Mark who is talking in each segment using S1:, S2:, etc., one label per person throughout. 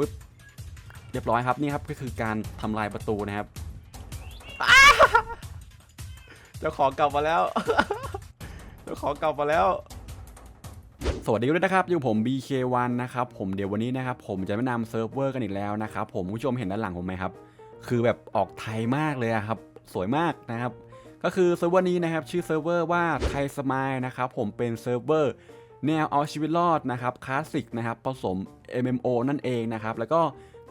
S1: ปึ๊บเรียบร้อยครับนี่ครับก็คือการทำลายประตูนะครับเจ้าของกลับมาแล้วเจ้าของกลับมาแล้ว สวัสดีด้วยนะครับอยู่ผม BK1 นะครับผมเดี๋ยววันนี้นะครับผมจะแนะนำเซิร์ฟเวอร์กันอีกแล้วนะครับผมผู้ชมเห็นด้านหลังผมไหมครับ คือแบบออกไทยมากเลยอะครับ สวยมากนะครับ ก็คือเซิร์ฟเวอร์นี้นะครับ ชื่อเซิร์ฟเวอร์ว่าไทยสมายนะครับผมเป็นเซิร์ฟเวอร์ แนวเอาชีวิตรอดนะครับคลาสสิกนะครับผสม MMO นั่นเองนะครับแล้วก็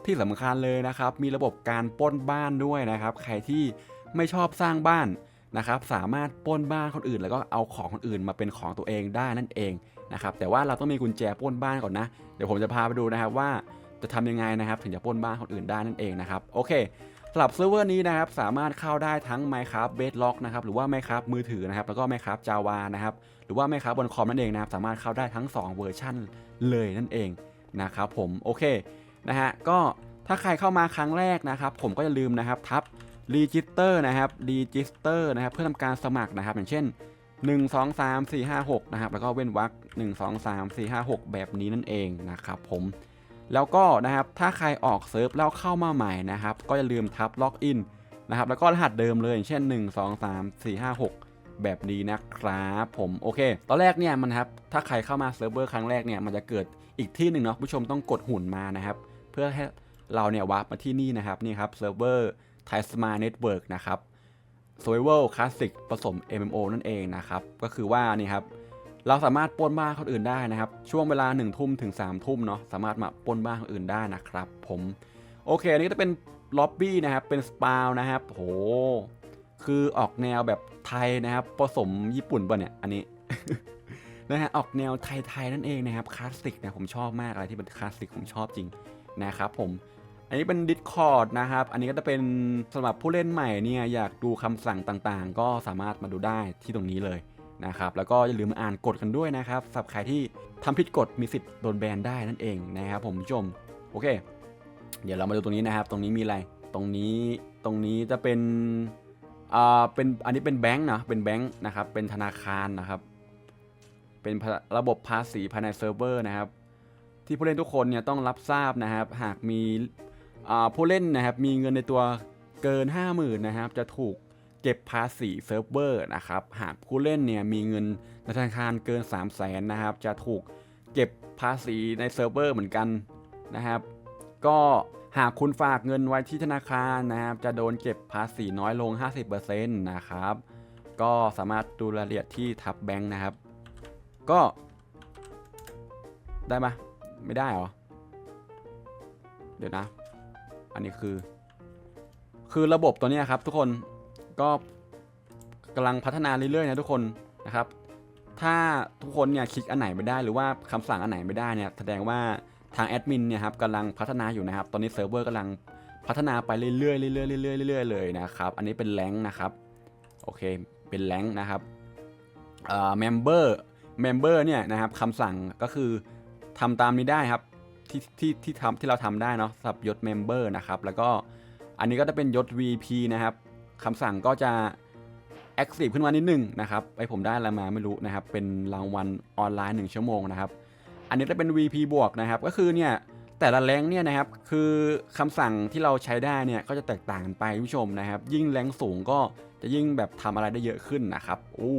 S1: ที่สำคัญเลยนะครับมีระบบการปล้นบ้านด้วยนะครับ ใครที่ไม่ชอบสร้างบ้านนะครับสามารถปล้นบ้านคนอื่น แล้วก็เอาของคนอื่นมาเป็นของตัวเองได้นั่นเองนะครับแต่ว่าเราต้องมีกุญแจปล้นบ้านก่อนนะ เดี๋ยวผมจะพาไปดูนะครับว่าจะทำยังไงนะครับ ถึงจะปล้นบ้านคนอื่นได้นั่นเองนะครับโอเค สำหรับเซิร์ฟเวอร์นี้นะครับสามารถเข้าได้ทั้ง Minecraft Bedrock นะครับหรือว่า Minecraft มือถือนะครับแล้วก็ Minecraft Java นะครับหรือว่า Minecraft บนคอมนั่นเองนะครับสามารถเข้าได้ทั้ง 2 เวอร์ชันเลยนั่นเองนะครับผมโอเคนะฮะก็ถ้าใครเข้ามาครั้งแรกนะครับผมก็อย่าลืมนะครับทับ Register นะครับ Register นะครับเพื่อทำการสมัครนะครับ อย่างเช่น 1 2 3 4 5 6นะครับแล้วก็เว้นวรรค1 2 3 4 5 6 แบบนี้นั่นเองนะครับผม แล้วก็นะครับถ้าใครออกเซิร์ฟแล้วเข้ามาใหม่นะครับ ก็อย่าลืมทับล็อกอินนะครับแล้วก็รหัสเดิมเลยอย่างเช่น 1 2 3 4 5 6 แบบนี้นะครับผมโอเค ตอนแรกเนี่ยมันครับถ้าใครเข้ามาเซิร์ฟเวอร์ครั้งแรกเนี่ยมันจะเกิดอีกที่หนึ่งเนาะผู้ชมต้องกดหุ่นมานะครับ เพื่อให้เราเนี่ยวาร์ปมาที่นี่นะครับนี่ครับเซิร์ฟเวอร์ไทสมาเน็ตเวิร์กนะครับ Survival Classic ผสม MMO นั่นเองนะครับ ก็คือว่านี่ครับ เราสามารถป้นบ้านคนอื่นได้นะครับ ช่วงเวลา1นึ่ทุ่มถึง3ามทุ่มเนาะสามารถมาป้นบ้านคนอื่นได้นะครับ ผมโอเค อันนี้ก็จะเป็นล็อบบี้นะครับเป็นสปาวนะครับโหคือออกแนวแบบไทยนะครับผสมญี่ปุ่นป่ะเนี่ยอันนี้นะฮะออกแนวไทยๆนั่นเองนะครับคลาสสิกนะผมชอบมากอะไรที่เป็นคลาสสิกผมชอบจริงนะครับผมอันนี้เป็น Discord นะครับ อันนี้ก็จะเป็นสำหรับผู้เล่นใหม่เนี่ยอยากดูคำสั่งต่างๆ ก็สามารถมาดูได้ที่ตรงนี้เลย นะครับแล้วก็อย่าลืมอ่านกฎกันด้วยนะครับสำหรับใครที่ทำผิดกฎมีสิทธิ์โดนแบนได้นั่นเองนะครับผมผู้ชมโอเค เดี๋ยวเรามาดูตรงนี้นะครับ ตรงนี้มีอะไรตรงนี้ตรงนี้จะเป็นอ่าเป็นอันนี้เป็นแบงค์นะเป็นแบงค์นะครับเป็นธนาคารนะครับ เป็นระบบภาษีภายในเซิร์ฟเวอร์นะครับ ที่ผู้เล่นทุกคนเนี่ยต้องรับทราบนะครับ หากมีอ่าผู้เล่นนะครับมีเงินในตัวเกิน 50,000นะครับจะถูก เก็บภาษีเซิร์ฟเวอร์นะครับ หากผู้เล่นเนี่ยมีเงินในธนาคารเกิน 3 0 0แสนนะครับ จะถูกเก็บภาษีในเซิร์ฟเวอร์เหมือนกันนะครับ ก็หากคุณฝากเงินไว้ที่ธนาคารนะครับ จะโดนเก็บภาษีน้อยลง 50%นะครับ ก็สามารถดูรายละเอียดที่ทับแบงค์นะครับ ก็ ได้ไหมไม่ได้เหรอ เดี๋ยวนะ อันนี้คือ คือระบบตัวนี้ครับทุกคน ก็กำลังพัฒนาเรื่อยๆนะทุกคนนะครับ ถ้าทุกคนเนี่ยคลิกอันไหนไม่ได้หรือว่าคำสั่งอันไหนไม่ได้เนี่ยแสดงว่าทางแอดมินเนี่ยครับกำลังพัฒนาอยู่นะครับ ตอนนี้เซิร์ฟเวอร์กำลังพัฒนาไปเรื่อยๆเรื่อยๆเรื่อยๆเรื่อยๆเลยนะครับ อันนี้เป็นแรงนะครับโอเคเป็นแรงนะครับเอ่อเมมเบอร์เมมเบอร์เนี่ยนะครับคำสั่งก็คือทำตามนี้ได้ครับที่ที่ที่ทำที่เราทำได้เนาะสับยศเมมเบอร์นะครับแล้วก็อันนี้ก็จะเป็นยศ VP นะครับ คำสั่งก็จะ Active ขึ้นมานิดนึงนะครับไอผมได้อะไรมาไม่รู้นะครับ เป็นรางวัลออนไลน์ 1 ชั่วโมงนะครับ อันนี้จะเป็น VP บวกนะครับ ก็คือเนี่ยแต่ละแรงเนี่ยนะครับคือคำสั่งที่เราใช้ได้เนี่ยก็จะแตกต่างกันไปผู้ชมนะครับ ยิ่งแรงสูงก็จะยิ่งแบบทำอะไรได้เยอะขึ้นนะครับโอ้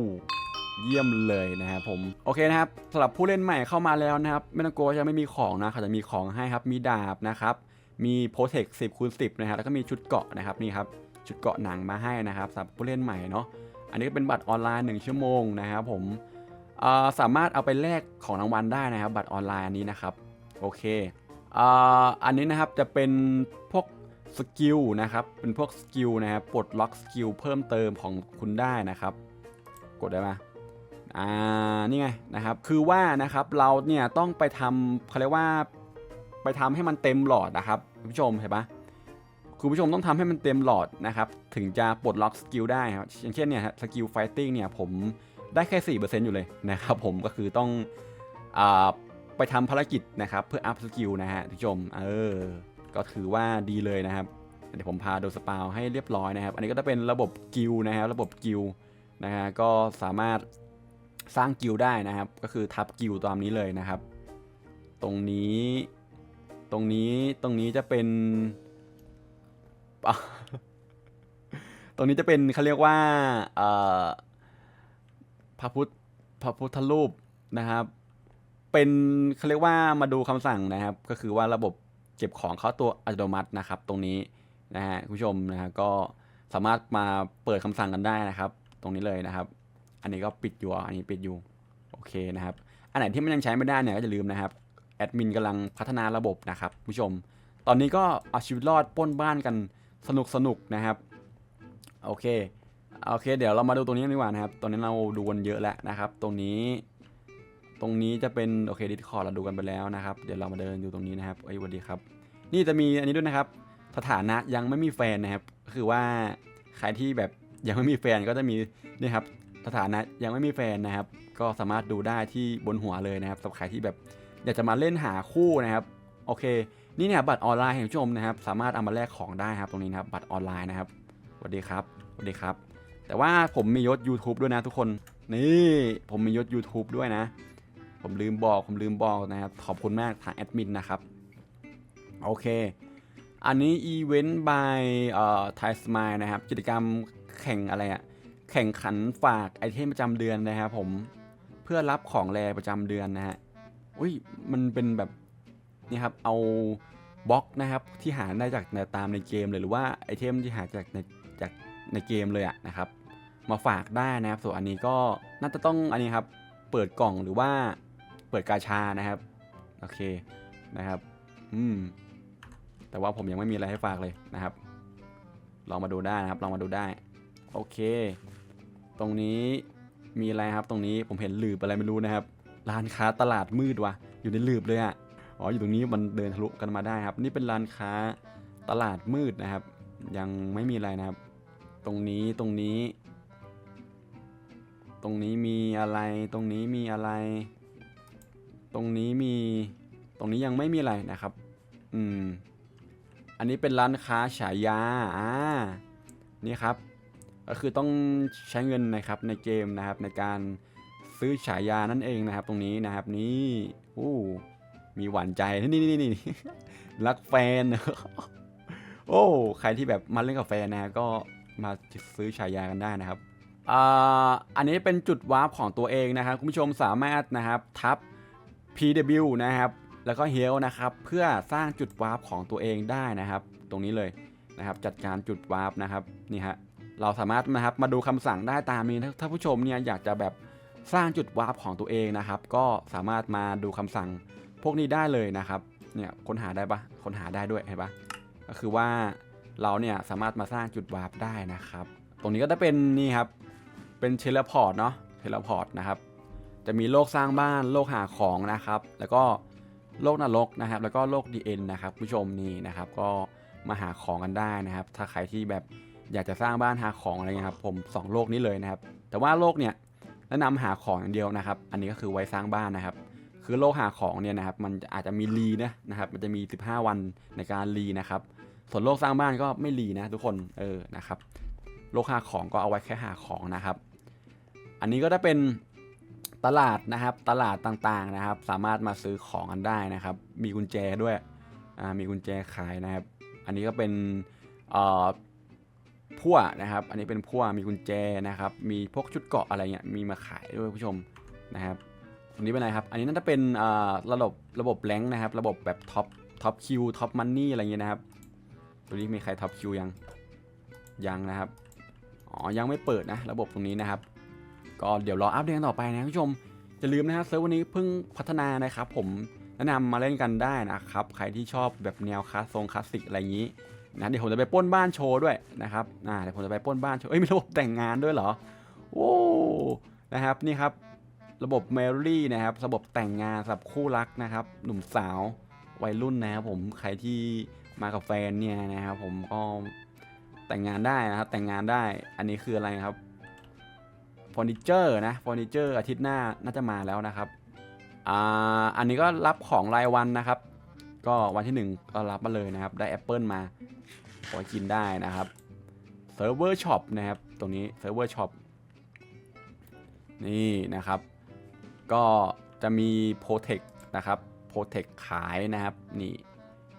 S1: เยี่ยมเลยนะครับผมโอเคนะครับสำหรับผู้เล่นใหม่เข้ามาแล้วนะครับไม่ต้องกลัวจะไม่มีของนะเขาจะมีของให้ครับมีดาบนะครับมีโปรเทค10คูณ10นะครับแล้วก็มีชุดเกาะนะครับนี่ครับ ชุดเกาะหนังมาให้นะครับสำหรับผู้เล่นใหม่เนาะอันนี้เป็นบัตรออนไลน์ 1 ชั่วโมงนะครับผมสามารถเอาไปแลกของรางวัลได้นะครับ บัตรออนไลน์อันนี้นะครับโอเคอ,อันนี้นะครับจะเป็นพวกสกิลนะครับเป็นพวกสกิลนะครับปลดล็อกสกิลเพิ่มเติมของคุณได้นะครับ กดได้ไหมอ่านี่ไงนะครับคือว่านะครับเราเนี่ยต้องไปทำเขาเรียกว่าไปทำให้มันเต็มหลอดนะครับผู้ชมเห็นปะ คุณผู้ชมต้องทำให้มันเต็มหลอดนะครับ ถึงจะปลดล็อกสกิลได้ครับอย่างเช่นเนี่ยสกิลไฟติ้งเนี่ยผมได้แค่ 4%อยู่เลยนะครับผมก็คือต้องอไปทำภารกิจนะครับ เพื่ออัพสกิลนะฮะคุณผู้ชมเออก็ถือว่าดีเลยนะครับ เดี๋ยวผมพาโดสปาวให้เรียบร้อยนะครับ อันนี้ก็จะเป็นระบบกิลนะครับระบบกิลนะฮะก็สามารถสร้างกิลได้นะครับ ก็คือทับกิลตามนี้เลยนะครับ ตรงนี้ตรงนี้ตรงนี้จะเป็น ตรงนี้จะเป็นเขาเรียกว่าพระพุทธพระพุทธรูปนะครับ เป็นเขาเรียกว่ามาดูคำสั่งนะครับ ก็คือว่าระบบเก็บของเข้าตัวอัตโนมัตินะครับ ตรงนี้นะฮะคุณผู้ชมนะฮะก็สามารถมาเปิดคำสั่งกันได้นะครับ ตรงนี้เลยนะครับ อันนี้ก็ปิดอยู่อันนี้ปิดอยู่โอเคนะครับ อันไหนที่มันยังใช้ไม่ได้เนี่ยก็อย่าลืมนะครับแอดมินกำลังพัฒนาระบบนะครับผู้ชม ตอนนี้ก็เอาชีวิตรอดป้นบ้านกัน สนุกสนุกนะครับ โอเคโอเค เดี๋ยวเรามาดูตรงนี้กันดีกว่านะครับ ตอนนี้เราดูกันเยอะแล้วนะครับ ตรงนี้ ตรงนี้จะเป็นโอเคดิสคอร์เราดูกันไปแล้วนะครับ เดี๋ยวเรามาเดินอยู่ตรงนี้นะครับเอ้ยสวัสดีครับ นี่จะมีอันนี้ด้วยนะครับ สถานะยังไม่มีแฟนนะครับ คือว่าใครที่แบบยังไม่มีแฟนก็จะมีนี่ครับ สถานะยังไม่มีแฟนนะครับ ก็สามารถดูได้ที่บนหัวเลยนะครับสำหรับใครที่แบบอยากจะมาเล่นหาคู่นะครับ โอเค นี่เนี่ยบัตรออนไลน์ให้ผู้ชมนะครับ สามารถเอามาแลกของได้ครับตรงนี้นะครับ บัตรออนไลน์นะครับสวัสดีครับสวัสดีครับ แต่ว่าผมมียศ YouTube ด้วยนะทุกคน นี่ผมมียศ YouTube ด้วยนะ ผมลืมบอกผมลืมบอกนะครับขอบคุณมากทางแอดมินนะครับโอเค อันนี้อีเวนต์ by เอ่อ Thai Smile นะครับกิจกรรมแข่งอะไรอะแข่งขันฝากไอเทมประจำเดือนนะครับผมเพื่อรับของแรประจำเดือนนะฮะอุ้ยมันเป็นแบบ นี่ครับเอาบล็อกนะครับที่หาได้จากในตามในเกมเลยหรือว่าไอเทมที่หาจากในจากในเกมเลยอะนะครับ มาฝากได้นะครับส่วนอันนี้ก็น่าจะต้องอันนี้ครับเปิดกล่องหรือว่าเปิดกาชานะครับโอเคนะครับอืมแต่ว่าผมยังไม่มีอะไรให้ฝากเลยนะครับ ลองมาดูได้นะครับลองมาดูได้ โอเค ตรงนี้มีอะไรครับตรงนี้ผมเห็นหลืบอะไรไม่รู้นะครับ ร้านค้าตลาดมืดวะอยู่ในหลืบเลยอะ อ๋ออยู่ตรงนี้มันเดินทะลุกันมาได้ครับ นี่เป็นร้านค้าตลาดมืดนะครับ ยังไม่มีอะไรนะครับ ตรงนี้ตรงนี้ ตรงนี้มีอะไร ตรงนี้มีอะไร ตรงนี้มี ตรงนี้ยังไม่มีอะไรนะครับ อืม อันนี้เป็นร้านค้าฉายา อ่า นี่ครับ ก็คือต้องใช้เงินนะครับในเกมนะครับในการซื้อฉายานั่นเองนะครับ ตรงนี้นะครับ นี่อู้ มีหวานใจนี่นี่นี่นี่รักแฟน โอ้ใครที่แบบมาเล่นกับแฟนนะก็มาซื้อฉายากันได้นะครับอันนี้เป็นจุดวาร์ปของตัวเองนะครับ คุณผู้ชมสามารถนะครับทับ PW นะครับ แล้วก็ h e a l นะครับเพื่อสร้างจุดวาร์ปของตัวเองได้นะครับ ตรงนี้เลยนะครับ จัดการจุดวาร์ปนะครับนี่ฮะเราสามารถนะครับมาดูคำสั่งได้ตามนี้ถ้าถ้าผู้ชมเนี่ยอยากจะแบบสร้างจุดวาร์ปของตัวเองนะครับ ก็สามารถมาดูคำสั่ง พวกนี้ได้เลยนะครับเนี่ยค้นหาได้ปะค้นหาได้ด้วยเห็นปะก็คือว่าเราเนี่ยสามารถมาสร้างจุดวาร์ปได้นะครับ ตรงนี้ก็จะเป็นนี่ครับเป็นเทเลพอร์ตเนาะเทเลพอร์ตนะครับ จะมีโลกสร้างบ้านโลกหาของนะครับ แล้วก็โลกนรกนะครับ แล้วก็โลกดีเอ็นนะครับผู้ชมนี่นะครับ ก็มาหาของกันได้นะครับ ถ้าใครที่แบบอยากจะสร้างบ้านหาของอะไรเงี้ยครับผมสองโลกนี้เลยนะครับ แต่ว่าโลกเนี่ยแนะนำหาของอย่างเดียวนะครับ อันนี้ก็คือไว้สร้างบ้านนะครับ คือโลหาของเนี่ยนะครับมันอาจจะมีรีนะนะครับมันจะมี 15 วันในการรีนะครับส่วนโลกสร้างบ้านก็ไม่รีนะทุกคนเออนะครับโลกหาของก็เอาไว้แค่หาของนะครับ อันนี้ก็จะเป็นตลาดนะครับตลาดต่างๆนะครับ สามารถมาซื้อของกันได้นะครับ มีกุญแจด้วยอ่ามีกุญแจขายนะครับ อันนี้ก็เป็นเอ่อพั่วนะครับ อันนี้เป็นพั่วมีกุญแจนะครับ มีพวกชุดเกาะอะไรเงี้ยมีมาขายด้วยผู้ชมนะครับ ตรงนี้เป็นอะไรครับ อันนี้น่าจะเป็นระบบระบบแรงค์นะครับ ระบบแบบท็อปท็อปคิวท็อปมันนี่อะไรเงี้ยนะครับ ตัวนี้มีใครท็อปคิวยัง ยังนะครับ อ๋อ ยังไม่เปิดนะ ระบบตรงนี้นะครับ ก็เดี๋ยวรออัปเดตกันต่อไปนะผู้ชม อย่าลืมนะครับเซิร์ฟวันนี้เพิ่งพัฒนานะครับ ผมแนะนำมาเล่นกันได้นะครับ ใครที่ชอบแบบแนวคลาสทรงคลาสสิกอะไรอย่างนี้นะเดี๋ยวผมจะไปป้นบ้านโชว์ด้วยนะครับอ่าเดี๋ยวผมจะไปป้นบ้านโชว์ เอ้ยมีระบบแต่งงานด้วยเหรอ โอ้ นะครับนี่ครับ ระบบเมรี่นะครับ ระบบแต่งงานสำหรับคู่รักนะครับ หนุ่มสาววัยรุ่นนะครับผมใครที่มากับแฟนเนี่ยนะครับผมก็แต่งงานได้นะครับ แต่งงานได้อันนี้คืออะไรครับเฟอร์นิเจอร์นะเฟอร์นิเจอร์อาทิตย์หน้าน่าจะมาแล้วนะครับอ่าอันนี้ก็รับของรายวันนะครับ ก็วันที่ 1 ก็รับมาเลยนะครับ ได้แอปเปิลมาไว้กินได้นะครับเซิร์ฟเวอร์ช็อปนะครับ ตรงนี้เซิร์ฟเวอร์ช็อปนี่นะครับ ก็จะมีโปรเทคนะครับโปรเทคขายนะครับนี่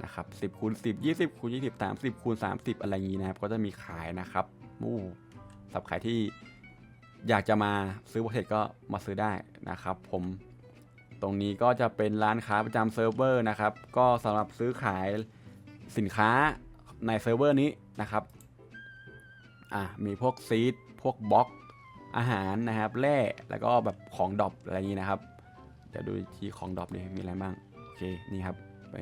S1: นะครับ10คูณ10 20คูณ20 30คูณ30 อะไรอย่างนี้นะครับ ก็จะมีขายนะครับมู่สับใครที่อยากจะมาซื้อโปรเทคก็มาซื้อได้นะครับ ผมตรงนี้ก็จะเป็นร้านค้าประจำเซิร์ฟเวอร์นะครับ ก็สำหรับซื้อขายสินค้าในเซิร์ฟเวอร์นี้นะครับอะมีพวกซีดพวกบล็อก อาหารนะครับแร่แล้วก็แบบของดรอปอะไรอย่างนี้นะครับเดี๋ยวดูที่ของดรอปเนี่ยมีอะไรบ้างโอเคนี่ครับไป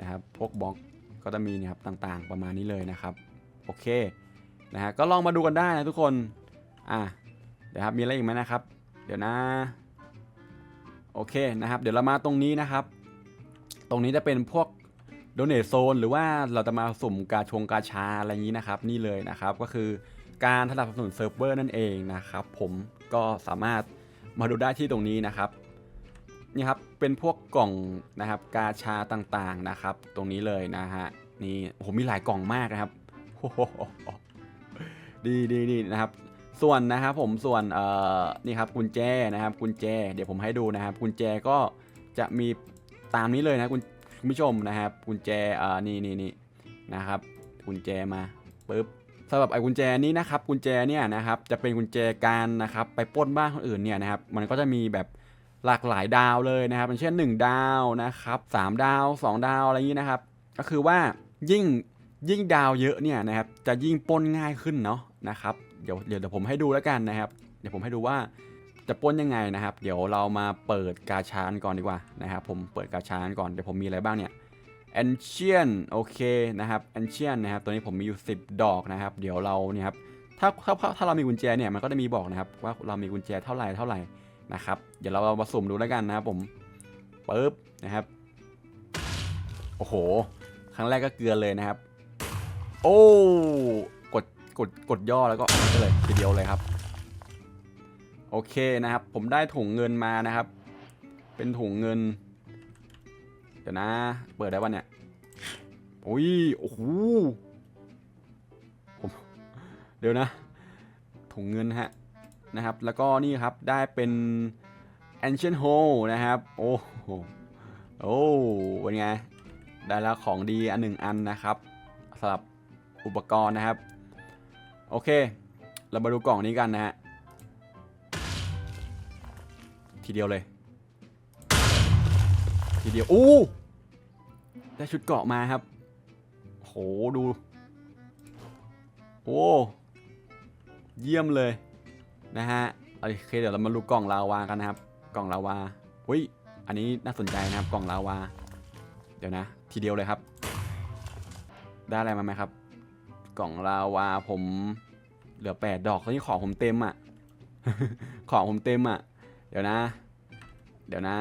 S1: นะครับพวกบล็อกก็จะมีนี่ยครับต่างๆ ประมาณนี้เลยนะครับโอเคนะฮะก็ลองมาดูกันได้นะทุกคนอะเดี๋ยวครับมีอะไรอีกไหมนะครับ เดี๋ยวนะโอเคนะครับเดี๋ยวเรามาตรงนี้นะครับ ตรงนี้จะเป็นพวกโดเน t โซนหรือว่าเราจะมาสุ่มกาชงกาชาอะไรอย่างนี้นะครับ นี่เลยนะครับก็คือ การสนับสนุนเซิร์ฟเวอร์นั่นเองนะครับ ผมก็สามารถมาดูได้ที่ตรงนี้นะครับนี่ครับเป็นพวกกล่องนะครับกาชาต่างๆนะครับ ตรงนี้เลยนะฮะนี่โอ้โหมีหลายกล่องมากนะครับดีดีดีนะครับ ส่วนนะครับผมส่วนเอ่อนี่ครับกุญแจนะครับ กุญแจ เดี๋ยวผมให้ดูนะครับ กุญแจก็จะมีตามนี้เลยนะคุณคุณผู้ชมนะครับ กุญแจเอ่อนี่นี่นี่นะครับ กุญแจมาปึ๊บ สำหรับไอ้กุญแจนี้นะครับกุญแจเนี่ยนะครับจะเป็นกุญแจการนะครับไปป้นบ้านคนอื่นเนี่ยนะครับมันก็จะมีแบบหลากหลายดาวเลยนะครับเช่น 1 ดาวนะครับ3ดาว 2 ดาวอะไรอย่างนี้นะครับ ก็คือว่ายิ่งยิ่งดาวเยอะเนี่ยนะครับจะยิ่งป้นง่ายขึ้นเนาะนะครับเดี๋ยวเดี๋ยวเดี๋ยวผมให้ดูแล้วกันนะครับ เดี๋ยวผมให้ดูว่าจะป้นยังไงนะครับ เดี๋ยวเรามาเปิดกาชานก่อนดีกว่านะครับ ผมเปิดกาชานก่อนเดี๋ยวผมมีอะไรบ้างเนี่ย Ancient โอเคนะครับ Ancient นะครับตัวนี้ผมมีอยู่ 10 ดอกนะครับ เดี๋ยวเราเนี่ยครับถ้าถ้าถ้าเรามีกุญแจเนี่ยมันก็จะมีบอกนะครับ ว่าเรามีกุญแจเท่าไหร่เท่าไหร่นะครับ เดี๋ยวเรามาสุ่มดูแล้วกันนะครับผมปึ๊บนะครับโอ้โห ครั้งแรกก็เกลือเลยนะครับ โอ้กดกดกดย่อแล้วก็เลยทีเดียวเลยครับ โอเคนะครับ ผมได้ถุงเงินมานะครับ เป็นถุงเงิน ดี๋ยวนะ เปิดได้ปะเนี่ยโอ้ยโอ้โหผมเดี๋ยวนะ ถุงเงินฮะนะครับ แล้วก็นี่ครับได้เป็น ancient hole นะครับ โอ้โหโอ้เป็นไง ได้แล้วของดีอันหนึ่งอันนะครับสำหรับอุปกรณ์นะครับ โอเค เรามาดูกล่องนี้กันนะฮะทีเดียวเลย ดียวอู้ได้ชุดเกาะมาครับ โหดู โอ้ เยี่ยมเลยนะฮะโอเคเดี๋ยวเรามาดูกล่องลาวากันนะครับ กล่องลาวาอุ้ยอันนี้น่าสนใจนะครับกล่องลาวา เดี๋ยวนะ ทีเดียวเลยครับ ได้อะไรมาไหมครับ กล่องลาวาผมเหลือแปดดอกตอนนี้ของผมเต็มอะ ของผมเต็มอะ เดี๋ยวนะ เดี๋ยวนะ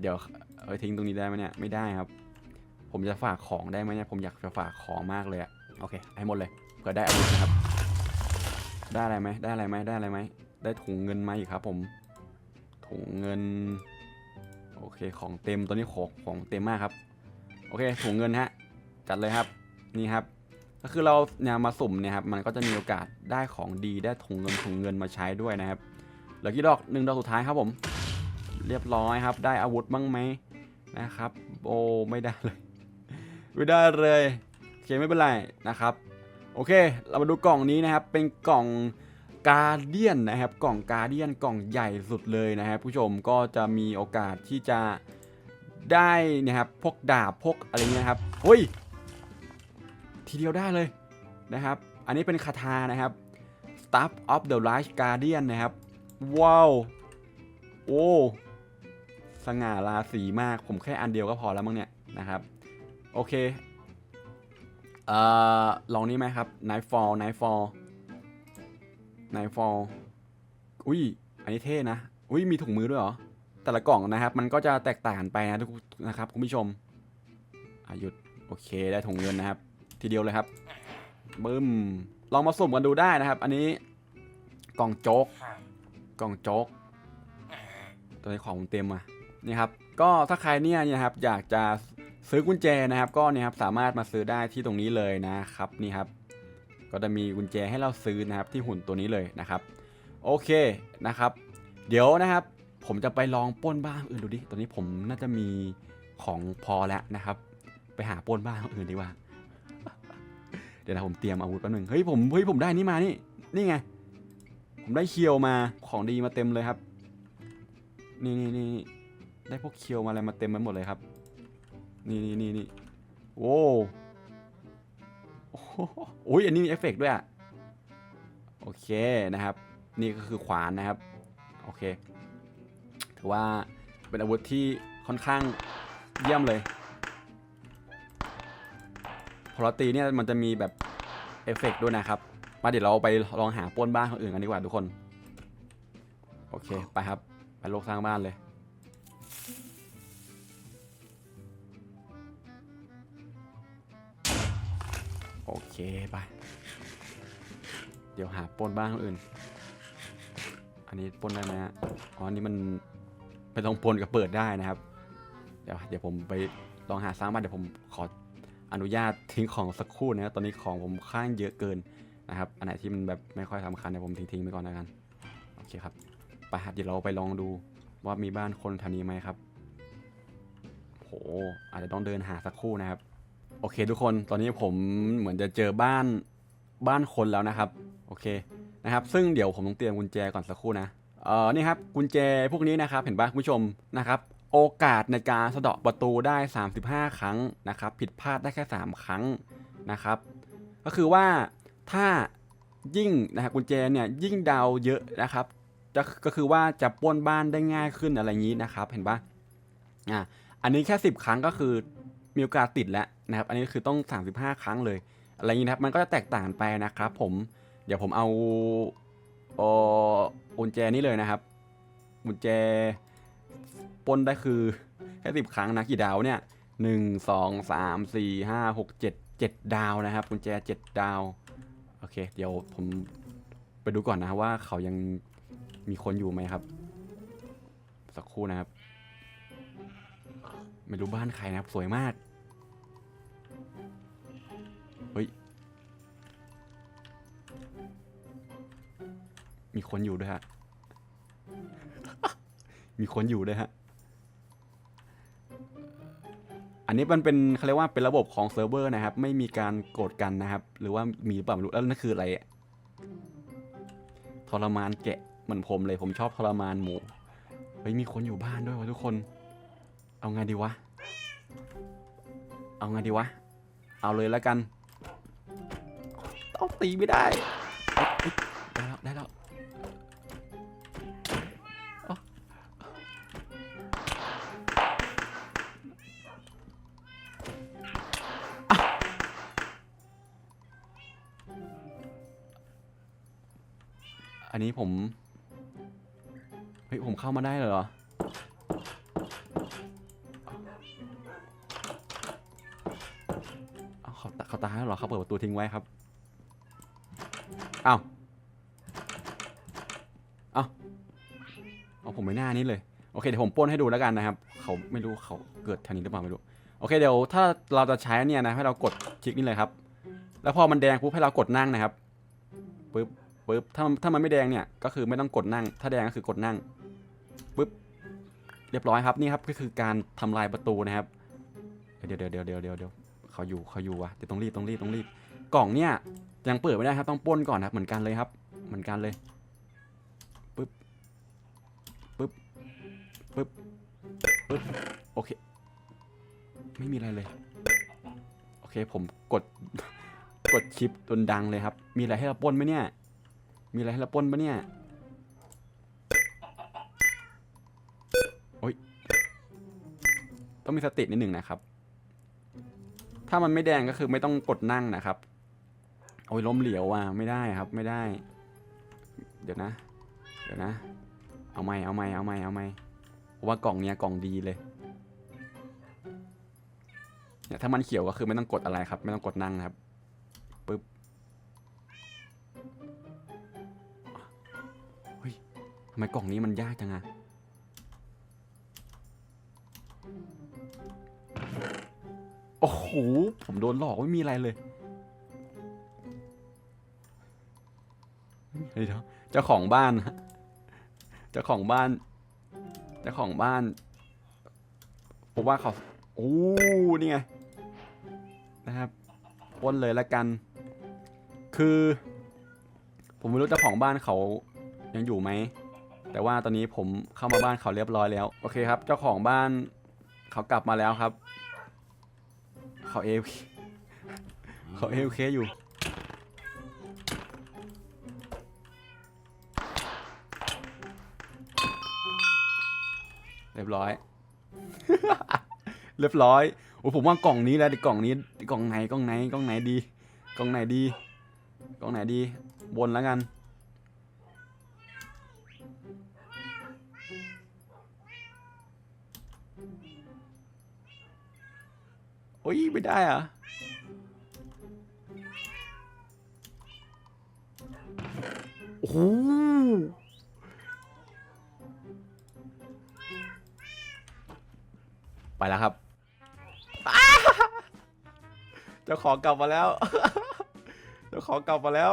S1: เดี๋ยว เออทิ้งตรงนี้ได้ไหมเนี่ยไม่ได้ครับ ผมจะฝากของได้ไหมเนี่ยผมอยากจะฝากของมากเลยอะโอเคให้หมดเลยเผื่อได้อาวุธนะครับ ได้อะไรไหมได้อะไรไหมได้อะไรไหมได้ถุงเงินมาอีกครับ ผมถุงเงิน โอเคของเต็มตัวนี้ของของเต็มมากครับ โอเคถุงเงินฮะจัดเลยครับนี่ครับ ก็คือเราเนี่ยมาสุ่มเนี่ยครับมันก็จะมีโอกาสได้ของดีได้ถุงเงินถุงเงินมาใช้ด้วยนะครับเหลือกี่ดอกหนึ่งดอกสุดท้ายครับผม เรียบร้อยครับ ได้อาวุธบ้างไหม นะครับ โอ้ไม่ได้เลย ไม่ได้เลยโอเคไม่เป็นไรนะครับ โอเค เรามาดูกล่องนี้นะครับ เป็นกล่องกาเดียนนะครับ กล่องกาเดียนกล่องใหญ่สุดเลยนะครับ ผู้ชมก็จะมีโอกาสที่จะได้นะครับพวกดาบพวกอะไรเงี้ยครับเฮ้ยทีเดียวได้เลยนะครับ อันนี้เป็นคาถานะครับ Staff of the Last Guardian นะครับ ว้าว โอ้ สง่าราศีมาก ผมแค่อันเดียวก็พอแล้วมั้งเนี่ยนะครับ โอเคเอ่อลองนี้ไหมครับ Nightfall Nightfall Nightfall อุ้ย อันนี้เท่นะ อุ้ย มีถุงมือด้วยเหรอ แต่ละกล่องนะครับ มันก็จะแตกต่างกันไปนะทุกนะครับคุณผู้ชมอายุด โอเค ได้ถุงเงินนะครับ ทีเดียวเลยครับบึ้ม ลองมาสุ่มกันดูได้นะครับ อันนี้กล่องโจ๊ก กล่องโจ๊ก ตัวนี้ของผมเต็มอะ นี่ครับก็ถ้าใครเนี่ยนะครับอยากจะซื้อกุญแจนะครับ ก็เนี่ยครับสามารถมาซื้อได้ที่ตรงนี้เลยนะครับนี่ครับ ก็จะมีกุญแจให้เราซื้อนะครับที่หุ่นตัวนี้เลยนะครับ โอเคนะครับ เดี๋ยวนะครับ ผมจะไปลองปล้นบ้านอื่นดูดิตอนนี้ผมน่าจะมีของพอแล้วนะครับ ไปหาปล้นบ้านคนอื่นดีกว่า เดี๋ยวนะผมเตรียมอาวุธแป๊บนึงเฮ้ยผมเฮ้ยผมได้นี่มานี่นี่ไงผมได้เคียวมาของดีมาเต็มเลยครับ นี่นี่นี่ ได้พวกเคียวมาอะไรมาเต็มไปหมดเลยครับ นี่นี่นี่นี่โว้โอ้โหอุ้ยอันนี้มีเอฟเฟกด้วยอะโอเคนะครับ นี่ก็คือขวานนะครับ โอเค ถือว่าเป็นอาวุธที่ค่อนข้างเยี่ยมเลย พอเราตีเนี่ยมันจะมีแบบเอฟเฟกด้วยนะครับ มาเดี๋ยวเราไปลองหาป้นบ้านคนอื่นกันดีกว่าทุกคน โอเค ไปครับ ไปโลกสร้างบ้านเลย โอเคไป เดี๋ยวหาปนบ้านคนอื่น อันนี้ปนได้ไหมฮะอ๋ออันนี้มันไม่ต้องปนกับเปิดได้นะครับ เดี๋ยวเดี๋ยวผมไปลองหาสร้างบ้านเดี๋ยวผมขออนุญาตทิ้งของสักครู่นะครับตอนนี้ของผมค่อนข้างเยอะเกินนะครับ อันไหนที่มันแบบไม่ค่อยสำคัญเดี๋ยวผมทิ้งๆไปก่อนแล้วกัน โอเคครับ ไปเดี๋ยวเราไปลองดู ว่ามีบ้านคนแถวนี้ไหมครับ โห อาจจะต้องเดินหาสักครู่นะครับ โอเคทุกคน ตอนนี้ผมเหมือนจะเจอบ้านบ้านคนแล้วนะครับ โอเคนะครับ ซึ่งเดี๋ยวผมต้องเตรียมกุญแจก่อนสักครู่นะ เอ่อ นี่ครับกุญแจพวกนี้นะครับ เห็นปะคุณผู้ชมนะครับ โอกาสในการสะเดาะประตูได้ 35 ครั้งนะครับ ผิดพลาดได้แค่ 3 ครั้งนะครับ ก็คือว่าถ้ายิ่งนะครับกุญแจเนี่ยยิ่งเดาวเยอะนะครับ จะก็คือว่าจะป้นบ้านได้ง่ายขึ้นอะไรอย่างนี้นะครับ เห็นปะอะอันนี้แค่ 10 ครั้งก็คือมีโอกาสติดแล้วนะครับ อันนี้คือต้อง 35 ครั้งเลย อะไรอย่างนี้นะครับ มันก็จะแตกต่างไปนะครับ ผม เดี๋ยวผมเอาเอ่อกุญแจนี้เลยนะครับกุญแจป้นได้คือแค่สิบครั้งนะกี่ดาวเนี่ยหนึ่งสองสามสี่ห้าหกเจ็ดเจ็ดดาวนะครับกุญแจเจ็ดดาว โอเค เดี๋ยวผมไปดูก่อนนะว่าเขายัง มีคนอยู่ไหมครับ สักครู่นะครับ ไม่รู้บ้านใครนะครับ สวยมาก เฮ้ย มีคนอยู่ด้วยฮะ มีคนอยู่ด้วยฮะ อันนี้มันเป็นเขาเรียกว่าเป็นระบบของเซิร์ฟเวอร์นะครับ ไม่มีการโกรธกันนะครับ หรือว่ามีหรือเปล่าไม่รู้แล้วนั่นคืออะไรอะทรมานแกะ เหมือนผมเลยผมชอบทรมานหมูเฮ้ยมีคนอยู่บ้านด้วยวะทุกคน เอาไงดีวะ เอาไงดีวะ เอาเลยแล้วกันต้องตีไม่ได้ เข้ามาได้เลยเหรอ เขาตเขาตายแล้วเหรอเขาเปิดประตูทิ้งไว้ครับเอ้าเอ้าเอาผมไม่น่านี้เลย โอเคเดี๋ยวผมป้นให้ดูแล้วกันนะครับ เขาไม่รู้เขาเกิดแถวนี้หรือเปล่าไม่รู้ โอเคเดี๋ยวถ้าเราจะใช้เนี่ยนะให้เรากดคลิกนี่เลยครับ แล้วพอมันแดงปุ๊บให้เรากดนั่งนะครับปึ๊บปึ๊บถ้าถ้ามันไม่แดงเนี่ยก็คือไม่ต้องกดนั่ง ถ้าแดงก็คือกดนั่ง ปึ๊บเรียบร้อยครับนี่ครับก็คือการทำลายประตูนะครับ เดี๋ยวเดี๋ยวเดี๋ยวเดี๋ยวเดี๋ยวเดี๋ยวเขาอยู่เขาอยู่วะเดี๋ยวต้องรีบต้องรีบต้องรีบ กล่องเนี่ยยังเปิดไม่ได้ครับต้องปล้นก่อนนะครับเหมือนกันเลยครับ เหมือนกันเลยปึ๊บปึ๊บปึ๊บปึ๊บโอเค ไม่มีอะไรเลย โอเคผมกดกดชิปจนดังเลยครับ มีอะไรให้เราปล้นไหมเนี่ย มีอะไรให้เราปล้นปะเนี่ย โอ๊ย ต้องมีสตินิดหนึ่งนะครับ ถ้ามันไม่แดงก็คือไม่ต้องกดนั่งนะครับ โอ้ยล้มเหลวว่ะไม่ได้ครับ ไม่ได้ เดี๋ยวนะ เดี๋ยวนะ เอาไม่เอาไม่เอาไม่เอาไม่ว่ากล่องเนี้ยกล่องดีเลยเนี่ยถ้ามันเขียวก็คือไม่ต้องกดอะไรครับ ไม่ต้องกดนั่งนะครับปึ๊บเฮ้ยทำไมกล่องนี้มันยากจังอะ โอ้โห ผมโดนหลอกไม่มีอะไรเลยเฮ้ยเดี๋ยวเจ้าของบ้านเจ้าของบ้านเจ้าของบ้าน ผมว่าเขาโอ้นี่ไง นะครับป้นเลยละกัน คือ ผมไม่รู้เจ้าของบ้านเขายังอยู่ไหม แต่ว่าตอนนี้ผมเข้ามาบ้านเขาเรียบร้อยแล้ว โอเคครับ เจ้าของบ้านเขากลับมาแล้วครับ เขาเอฟเขาเอฟเคอยู่ เรียบร้อย เรียบร้อย โอ้ผมว่ากล่องนี้และดิกล่องนี้กล่องไหนกล่องไหนกล่องไหนดี กล่องไหนดี กล่องไหนดี บนแล้วกัน โอ้ยไม่ได้อะโอ้โหไปแล้วครับ เจ้าของกลับมาแล้ว เจ้าของกลับมาแล้ว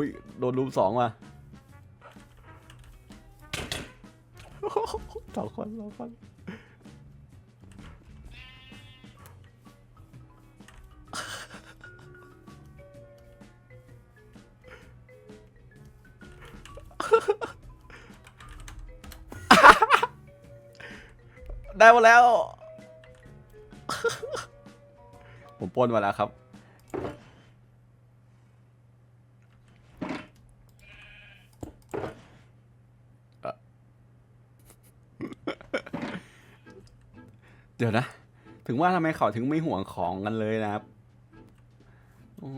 S1: อุ้ยโดนลุมสองว่ะสองคนสองคนได้มาแล้ว ผมปล้นมาแล้วครับ เดี๋ยวนะ ถึงว่าทำไมเขาถึงไม่ห่วงของกันเลยนะครับอ๋อ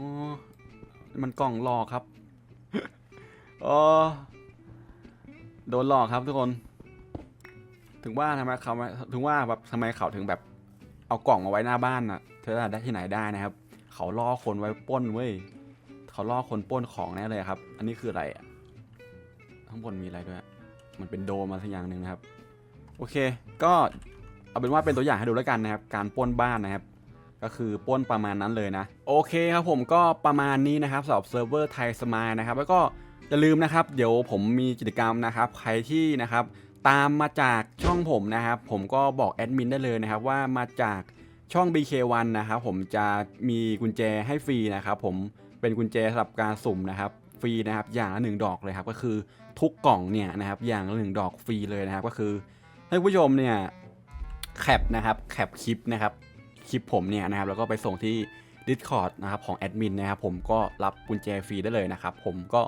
S1: มันกล่องหลอกครับอ๋อโดนหลอกครับทุกคน ถึงว่าทำไมเขาถึงว่าแบบทำไมเขาถึงแบบ เอากล่องมาไว้หน้าบ้านน่ะเธอได้ที่ไหนได้นะครับ เขาล่อคนไว้ป้นเว้ยเขาล่อคนป้นของแน่เลยครับ อันนี้คืออะไรอะข้างบนมีอะไรด้วย มันเป็นโดมาสักอย่างหนึ่งนะครับ โอเค ก็ เอาเป็นว่าเป็นตัวอย่างให้ดูแล้วกันนะครับ การปล้นบ้านนะครับก็คือปล้นประมาณนั้นเลยนะ โอเคครับผมก็ประมาณนี้นะครับสำหรับเซิร์ฟเวอร์ไทยสมายนะครับ แล้วก็อย่าลืมนะครับ เดี๋ยวผมมีกิจกรรมนะครับ ใครที่นะครับตามมาจากช่องผมนะครับ ผมก็บอกแอดมินได้เลยนะครับ ว่ามาจากช่อง BK1 นะครับ ผมจะมีกุญแจให้ฟรีนะครับ ผมเป็นกุญแจสำหรับการสุ่มนะครับ ฟรีนะครับ อย่างละหนึ่งดอกเลยครับ ก็คือทุกกล่องเนี่ยนะครับ อย่างละหนึ่งดอกฟรีเลยนะครับ ก็คือให้ผู้ชมเนี่ย แคปนะครับแคปคลิปนะครับคลิปผมเนี่ยนะครับแล้วก็ไปส่งที่ Discord นะครับของแอดมินนะครับผมก็รับกุญแจฟรีได้เลยนะครับผมก็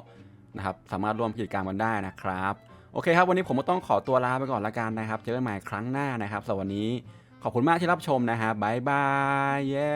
S1: นะครับสามารถร่วมกิจกรรมกันได้นะครับโอเคครับวันนี้ผมก็ต้องขอตัวลาไปก่อนละกันนะครับเจอกันใหม่ครั้งหน้านะครับสำหรับวันนี้ขอบคุณมากที่รับชมนะครับบายบายเย้